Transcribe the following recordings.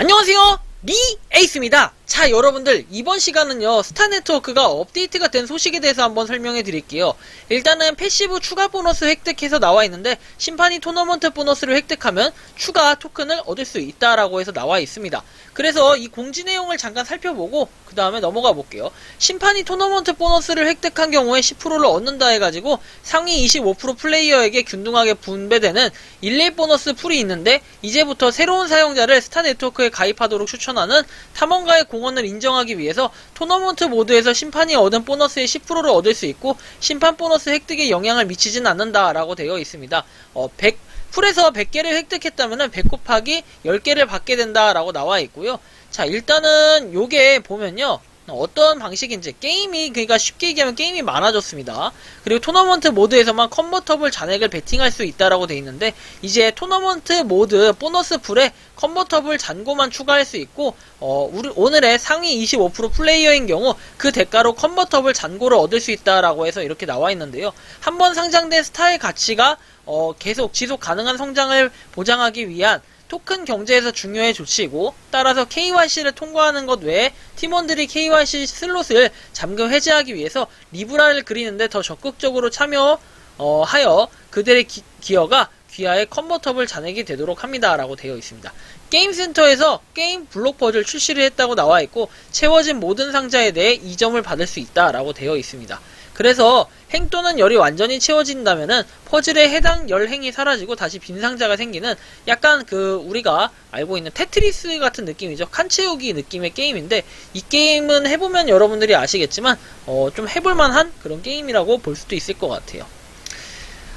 안녕하세요. 리 에이스입니다 자 여러분들 이번 시간은요 스타 네트워크가 업데이트가 된 소식에 대해서 한번 설명해 드릴게요. 일단은 패시브 추가 보너스 획득해서 나와 있는데 심판이 토너먼트 보너스를 획득하면 추가 토큰을 얻을 수 있다라고 해서 나와 있습니다. 그래서 이 공지 내용을 잠깐 살펴보고 그 다음에 넘어가 볼게요. 심판이 토너먼트 보너스를 획득한 경우에 10%를 얻는다 해가지고 상위 25% 플레이어에게 균등하게 분배되는 11 보너스 풀이 있는데 이제부터 새로운 사용자를 스타 네트워크에 가입하도록 추천하는 탐험가의 공 헌을 인정하기 위해서 토너먼트 모드에서 심판이 얻은 보너스의 10%를 얻을 수 있고 심판 보너스 획득에 영향을 미치진 않는다라고 되어 있습니다. 어, 100 풀에서 100개를 획득했다면 100 곱하기 10개를 받게 된다라고 나와 있고요. 자, 일단은 요게 보면요. 어떤 방식인지 게임이 그러니까 쉽게 얘기하면 게임이 많아졌습니다. 그리고 토너먼트 모드에서만 컨버터블 잔액을 베팅할 수 있다라고 돼 있는데 이제 토너먼트 모드 보너스 풀에 컨버터블 잔고만 추가할 수 있고 어, 우리 오늘의 상위 25% 플레이어인 경우 그 대가로 컨버터블 잔고를 얻을 수 있다라고 해서 이렇게 나와 있는데요. 한번 상장된 스타의 가치가 어, 계속 지속 가능한 성장을 보장하기 위한 토큰 경제에서 중요해 조치이고 따라서 KYC를 통과하는 것 외에 팀원들이 KYC 슬롯을 잠금 해제하기 위해서 리브라를 그리는데 더 적극적으로 참여하여 그들의 기, 기여가 귀하의 컨버터블 잔액이 되도록 합니다라고 되어 있습니다. 게임센터에서 게임 블록퍼즈를 출시를 했다고 나와 있고 채워진 모든 상자에 대해 2점을 받을 수 있다라고 되어 있습니다. 그래서 행 또는 열이 완전히 채워진다면은 퍼즐의 해당 열 행이 사라지고 다시 빈 상자가 생기는 약간 그 우리가 알고 있는 테트리스 같은 느낌이죠. 칸 채우기 느낌의 게임인데 이 게임은 해보면 여러분들이 아시겠지만 어, 좀 해볼만한 그런 게임이라고 볼 수도 있을 것 같아요.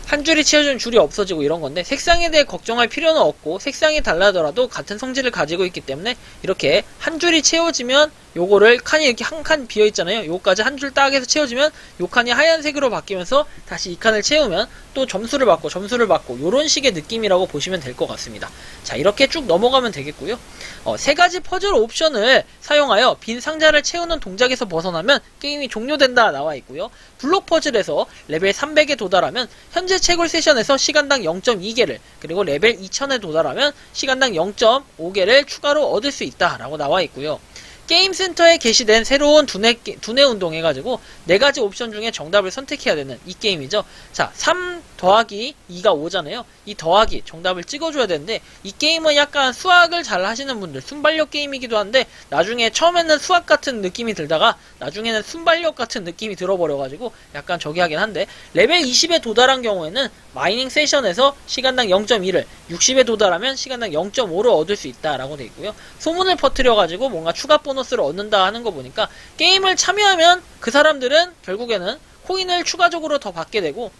한 줄이 채워준 줄이 없어지고 이런 건데 색상에 대해 걱정할 필요는 없고 색상이 달라더라도 같은 성질을 가지고 있기 때문에 이렇게 한 줄이 채워지면 요거를 칸이 이렇게 한 칸 비어 있잖아요. 요까지 한 줄 딱 해서 채워지면 요 칸이 하얀색으로 바뀌면서 다시 이 칸을 채우면 또 점수를 받고 점수를 받고 요런 식의 느낌이라고 보시면 될 것 같습니다. 자 이렇게 쭉 넘어가면 되겠고요. 어, 세 가지 퍼즐 옵션을 사용하여 빈 상자를 채우는 동작에서 벗어나면 게임이 종료된다 나와 있고요. 블록 퍼즐에서 레벨 300에 도달하면 현재 채굴 세션에서 시간당 0.2개를 그리고 레벨 2000에 도달하면 시간당 0.5개를 추가로 얻을 수 있다라고 나와 있고요. 게임 센터에 게시된 새로운 두뇌, 두뇌 운동 해가지고 네 가지 옵션 중에 정답을 선택해야 되는 이 게임이죠. 자, 3 더하기 2가 5잖아요. 이 더하기 정답을 찍어줘야 되는데 이 게임은 약간 수학을 잘 하시는 분들 순발력 게임이기도 한데 나중에 처음에는 수학 같은 느낌이 들다가 나중에는 순발력 같은 느낌이 들어버려가지고 약간 저기 하긴 한데 레벨 20에 도달한 경우에는 마이닝 세션에서 시간당 0.2를 60에 도달하면 시간당 0.5를 얻을 수 있다라고 돼 있고요. 소문을 퍼뜨려가지고 뭔가 추가 보너스를 얻는다 하는 거 보니까 게임을 참여하면 그 사람들은 결국에는 코인을 추가적으로 더 받게 되고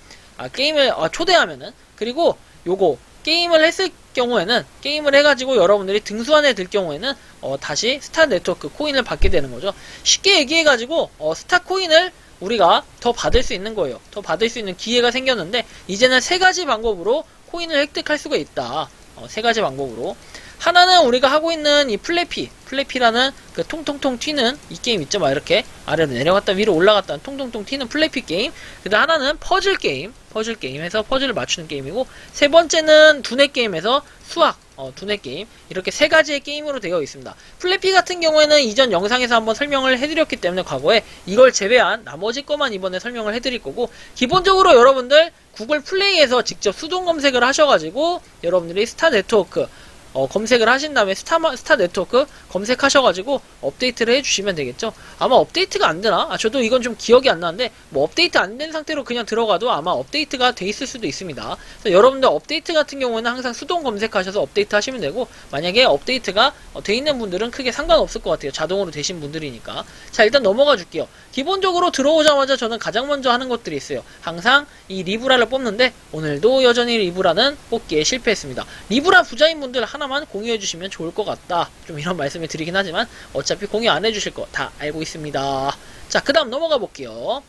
아, 게임을 아, 초대하면은 그리고 요거 게임을 했을 경우에는 게임을 해가지고 여러분들이 등수 안에 들 경우에는 어, 다시 스타 네트워크 코인을 받게 되는 거죠. 쉽게 얘기해가지고 어, 스타 코인을 우리가 더 받을 수 있는 거예요. 더 받을 수 있는 기회가 생겼는데 이제는 세 가지 방법으로 코인을 획득할 수가 있다. 어, 세 가지 방법으로 하나는 우리가 하고 있는 이 플래피 플래피라는 그 통통통 튀는 이 게임 있죠? 막 이렇게 아래로 내려갔다 위로 올라갔다 통통통 튀는 플래피 게임. 그다음 하나는 퍼즐 게임 퍼즐 게임에서 퍼즐을 맞추는 게임이고 세 번째는 두뇌 게임에서 수학 어, 두뇌 게임. 이렇게 세 가지의 게임으로 되어 있습니다. 플래피 같은 경우에는 이전 영상에서 한번 설명을 해드렸기 때문에 과거에 이걸 제외한 나머지 것만 이번에 설명을 해드릴 거고 기본적으로 여러분들 구글 플레이에서 직접 수동 검색을 하셔가지고 여러분들이 스타 네트워크 어, 검색을 하신 다음에 스타, 스타 네트워크 검색하셔가지고 업데이트를 해주시면 되겠죠. 아마 업데이트가 안 되나? 아, 저도 이건 좀 기억이 안 나는데, 뭐 업데이트 안 된 상태로 그냥 들어가도 아마 업데이트가 돼 있을 수도 있습니다. 여러분들 업데이트 같은 경우에는 항상 수동 검색하셔서 업데이트 하시면 되고, 만약에 업데이트가 어, 돼 있는 분들은 크게 상관없을 것 같아요. 자동으로 되신 분들이니까. 자, 일단 넘어가 줄게요. 기본적으로 들어오자마자 저는 가장 먼저 하는 것들이 있어요. 항상 이 리브라를 뽑는데, 오늘도 여전히 리브라는 뽑기에 실패했습니다. 리브라 부자인 분들 하나 하나만 공유해 주시면 좋을 것 같다. 좀 이런 말씀을 드리긴 하지만 어차피 공유 안 해주실 거 다 알고 있습니다. 자, 그 다음 넘어가 볼게요.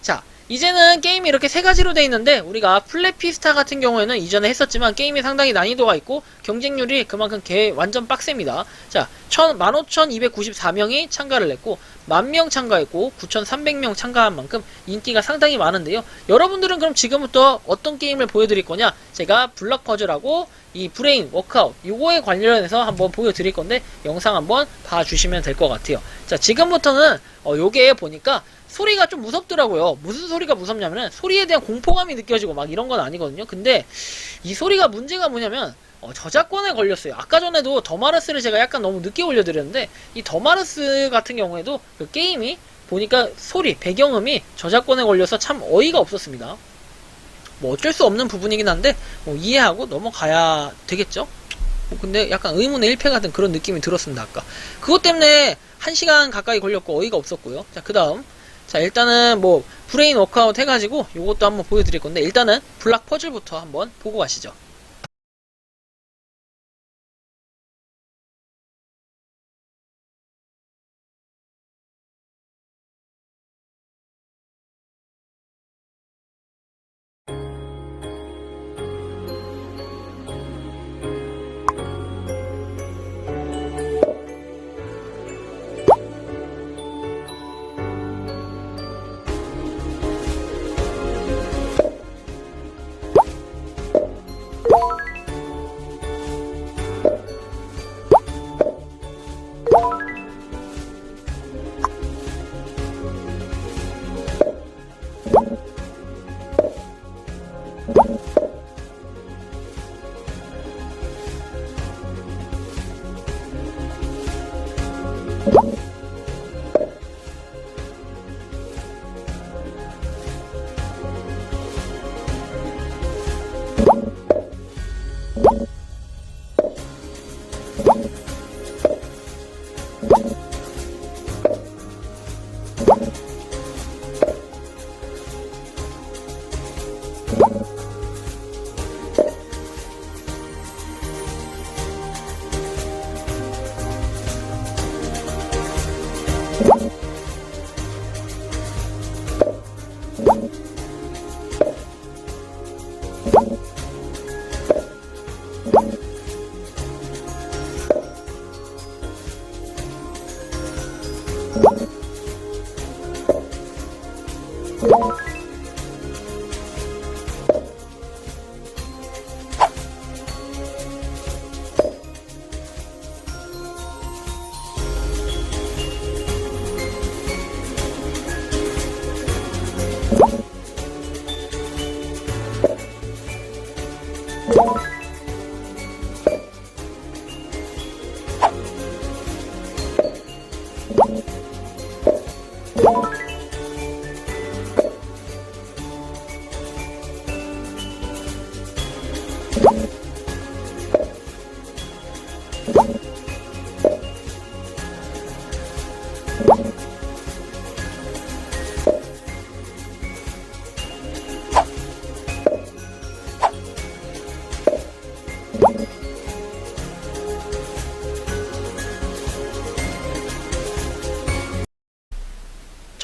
자, 이제는 게임이 이렇게 세 가지로 돼 있는데 우리가 플래피스타 같은 경우에는 이전에 했었지만 게임이 상당히 난이도가 있고 경쟁률이 그만큼 개 완전 빡셉니다. 자, 15,294명이 참가를 했고 만 명 참가했고 9,300명 참가한 만큼 인기가 상당히 많은데요. 여러분들은 그럼 지금부터 어떤 게임을 보여드릴 거냐? 제가 블럭 퍼즐하고 이 브레인 워크아웃 요거에 관련해서 한번 보여드릴 건데 영상 한번 봐주시면 될 것 같아요. 자, 지금부터는 어, 요게 보니까 소리가 좀 무섭더라고요. 무슨 소리가 무섭냐면은 소리에 대한 공포감이 느껴지고 막 이런 건 아니거든요. 근데 이 소리가 문제가 뭐냐면 어, 저작권에 걸렸어요. 아까 전에도 더마르스를 제가 약간 너무 늦게 올려드렸는데 이 더마르스 같은 경우에도 그 게임이 보니까 소리, 배경음이 저작권에 걸려서 참 어이가 없었습니다. 뭐 어쩔 수 없는 부분이긴 한데 뭐 이해하고 넘어가야 되겠죠? 뭐 근데 약간 의문의 일패 같은 그런 느낌이 들었습니다 아까 그것 때문에 1시간 가까이 걸렸고 어이가 없었고요 자 그 다음 자 일단은 뭐 브레인 워크아웃 해가지고 요것도 한번 보여드릴 건데 일단은 블락 퍼즐부터 한번 보고 가시죠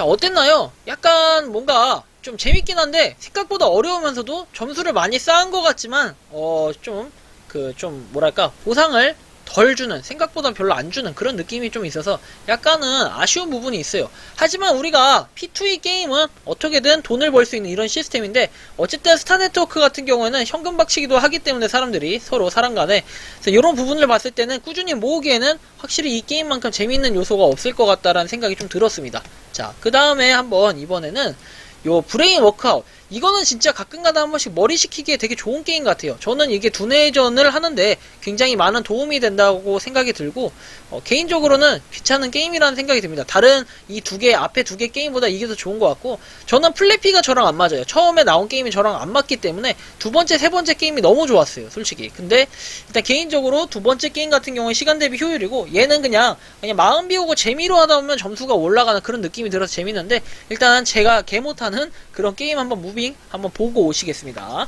어땠나요? 약간 뭔가 좀 재밌긴 한데 생각보다 어려우면서도 점수를 많이 쌓은 것 같지만 어 좀 그좀 뭐랄까 보상을 덜 주는 생각보다 별로 안 주는 그런 느낌이 좀 있어서 약간은 아쉬운 부분이 있어요. 하지만 우리가 P2E 게임은 어떻게든 돈을 벌 수 있는 이런 시스템인데 어쨌든 스타 네트워크 같은 경우에는 현금 박치기도 하기 때문에 사람들이 서로 사람 간에 이런 부분을 봤을 때는 꾸준히 모으기에는 확실히 이 게임만큼 재밌는 요소가 없을 것 같다라는 생각이 좀 들었습니다. 자, 그 다음에 한번 이번에는 요 브레인 워크아웃 이거는 진짜 가끔가다 한 번씩 머리 식히기에 되게 좋은 게임 같아요. 저는 이게 두뇌전을 하는데 굉장히 많은 도움이 된다고 생각이 들고 어, 개인적으로는 귀찮은 게임이라는 생각이 듭니다. 다른 이 두 개 앞에 두 개 게임보다 이게 더 좋은 것 같고 저는 플래피가 저랑 안 맞아요. 처음에 나온 게임이 저랑 안 맞기 때문에 두 번째 세 번째 게임이 너무 좋았어요. 솔직히. 근데 일단 개인적으로 두 번째 게임 같은 경우는 시간 대비 효율이고 얘는 그냥 그냥 마음 비우고 재미로 하다 보면 점수가 올라가는 그런 느낌이 들어서 재밌는데 일단 제가 개 못하는 그런 게임 한번 무빙 한번 보고 오시겠습니다.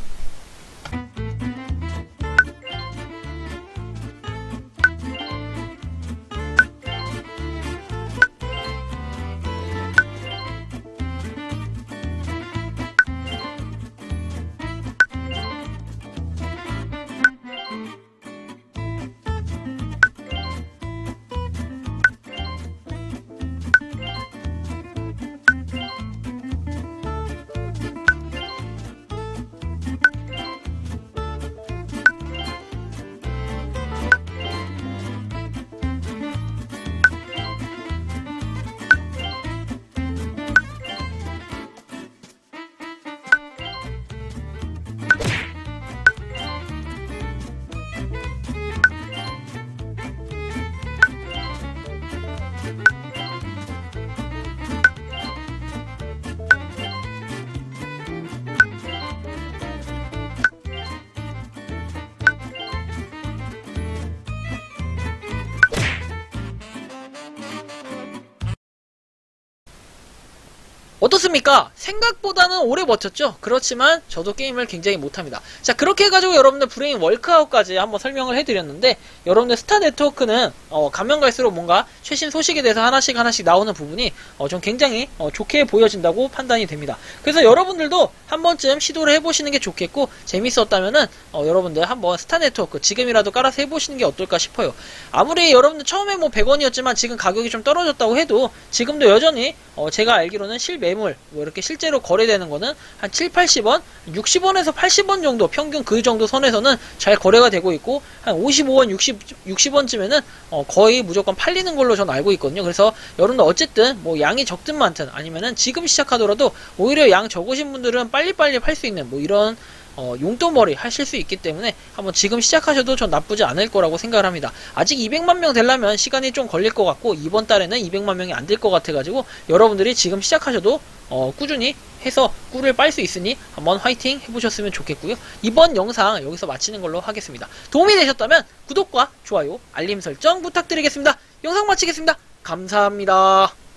어떻습니까? 생각보다는 오래 버텼죠? 그렇지만 저도 게임을 굉장히 못합니다. 자, 그렇게 해가지고 여러분들 브레인 월크아웃까지 한번 설명을 해드렸는데, 여러분들 스타 네트워크는, 어, 가면 갈수록 뭔가 최신 소식에 대해서 하나씩 하나씩 나오는 부분이, 어, 좀 굉장히, 어, 좋게 보여진다고 판단이 됩니다. 그래서 여러분들도 한 번쯤 시도를 해보시는 게 좋겠고, 재밌었다면은, 어, 여러분들 한번 스타 네트워크 지금이라도 깔아서 해보시는 게 어떨까 싶어요. 아무리 여러분들 처음에 뭐 100원이었지만 지금 가격이 좀 떨어졌다고 해도, 지금도 여전히, 어, 제가 알기로는 실매물, 뭐 이렇게 실제로 거래되는 거는 한 7, 80원, 60원에서 80원 정도, 평균 그 정도 선에서는 잘 거래가 되고 있고, 한 55원, 60, 60원쯤에는 어, 거의 무조건 팔리는 걸로 전 알고 있거든요. 그래서 여러분들 어쨌든 뭐 양이 적든 많든 아니면은 지금 시작하더라도 오히려 양 적으신 분들은 빨리빨리 팔 수 있는 뭐 이런 어, 용돈벌이 하실 수 있기 때문에 한번 지금 시작하셔도 전 나쁘지 않을 거라고 생각을 합니다. 아직 200만 명 되려면 시간이 좀 걸릴 것 같고 이번 달에는 200만 명이 안 될 것 같아가지고 여러분들이 지금 시작하셔도 어, 꾸준히 해서 꿀을 빨 수 있으니 한번 화이팅 해보셨으면 좋겠고요. 이번 영상 여기서 마치는 걸로 하겠습니다. 도움이 되셨다면 구독과 좋아요, 알림 설정 부탁드리겠습니다. 영상 마치겠습니다. 감사합니다.